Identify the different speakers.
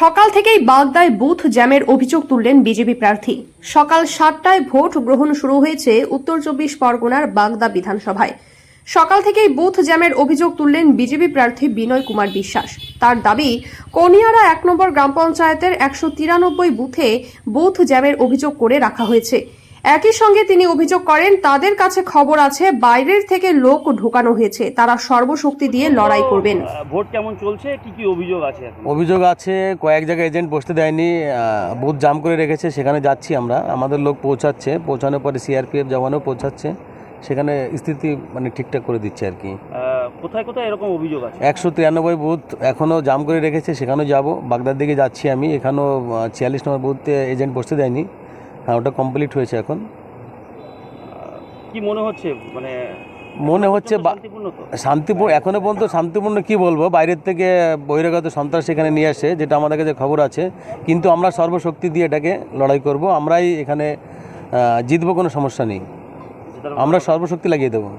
Speaker 1: সকাল থেকেই বাগদায় বুথ জ্যামের অভিযোগ তুললেন বিজেপি প্রার্থী। সকাল সাতটায় ভোট গ্রহণ শুরু হয়েছে উত্তর চব্বিশ পরগনার বাগদা বিধানসভায়। সকাল থেকেই বুথ জ্যামের অভিযোগ তুললেন বিজেপি প্রার্থী বিনয় কুমার বিশ্বাস। তার দাবি, কনিয়ারা এক নম্বর গ্রাম পঞ্চায়েতের একশো তিরানব্বই বুথে বুথ জ্যামের অভিযোগ করে রাখা হয়েছে। একই সঙ্গে তিনি অভিযোগ করেন তাদের কাছে খবর আছে বাইরের থেকে লোক ঢোকানো হয়েছে। তারা সর্বশক্তি দিয়ে লড়াই করবেন।
Speaker 2: ভোট কেমন চলছে? কি কি অভিযোগ আছে
Speaker 3: অভিযোগ আছে কয়েক জায়গায় এজেন্ট বসতে দেয়নি বুথ জাম করে রেখেছে সেখানে যাচ্ছি আমরা। আমাদের লোক পৌঁছাচ্ছে পৌঁছানোর পরে সিআরপিএফ জওয়ানও পৌঁছাচ্ছে। সেখানে স্থিতি মানে ঠিকঠাক করে দিচ্ছে আর কি।
Speaker 2: কোথায় কোথায় এরকম অভিযোগ আছে?
Speaker 3: একশো তিরানব্বই বুথ এখনও জাম করে রেখেছে সেখানেও যাব। বাগদার দিকে যাচ্ছি আমি এখানেও ছিয়াল্লিশ নম্বর বুথে এজেন্ট বসতে দেয়নি। হ্যাঁ ওটা কমপ্লিট হয়েছে এখন।
Speaker 2: কি মনে হচ্ছে? মানে
Speaker 3: মনে হচ্ছে
Speaker 2: শান্তিপূর্ণ তো?
Speaker 3: শান্তিপূর্ণ এখনও পর্যন্ত শান্তিপূর্ণ কি বলব? বাইরের থেকে বহিরাগত সন্ত্রাস এখানে নিয়ে আসে যেটা আমাদের কাছে খবর আছে। কিন্তু আমরা সর্বশক্তি দিয়ে এটাকে লড়াই করব। আমরাই এখানে জিতবো কোনো সমস্যা নেই। আমরা সর্বশক্তি লাগিয়ে দেবো।